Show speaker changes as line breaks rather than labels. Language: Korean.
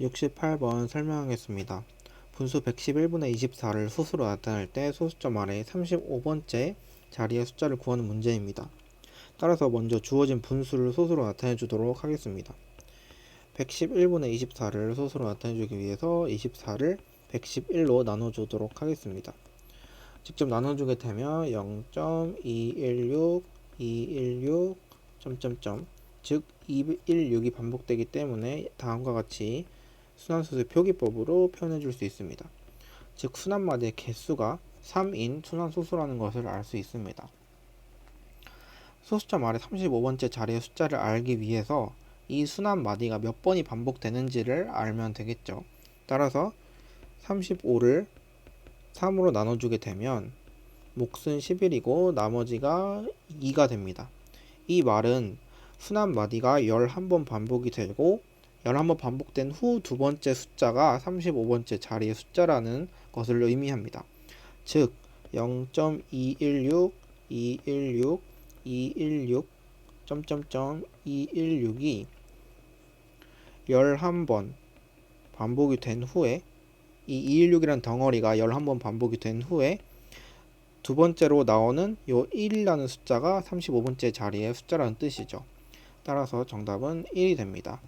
68번 설명하겠습니다. 분수 111분의 24를 수수로 나타낼 때 소수점 아래 35번째 자리의 숫자를 구하는 문제입니다. 따라서 먼저 주어진 분수를 소수로 나타내 주도록 하겠습니다. 111분의 24를 소수로 나타내 주기 위해서 24를 111로 나눠 주도록 하겠습니다. 직접 나눠 주게 되면 0.216, 216, 점점점 즉 216이 반복되기 때문에 다음과 같이 순환수의 표기법으로 표현해 줄 수 있습니다. 즉 순환마디의 개수가 3인 순환소수라는 것을 알 수 있습니다. 소수점 아래 35번째 자리의 숫자를 알기 위해서 이 순환마디가 몇 번이 반복되는지를 알면 되겠죠. 따라서 35를 3으로 나눠주게 되면 몫은 11이고 나머지가 2가 됩니다. 이 말은 순환 마디가 11번 반복이 되고 11번 반복된 후 두 번째 숫자가 35번째 자리의 숫자라는 것을 의미합니다. 즉 0.216, 216, 216, 점점점 216이 11번 반복이 된 후에 이 216이라는 덩어리가 11번 반복이 된 후에 두 번째로 나오는 요 1이라는 숫자가 35번째 자리의 숫자라는 뜻이죠. 따라서 정답은 1이 됩니다.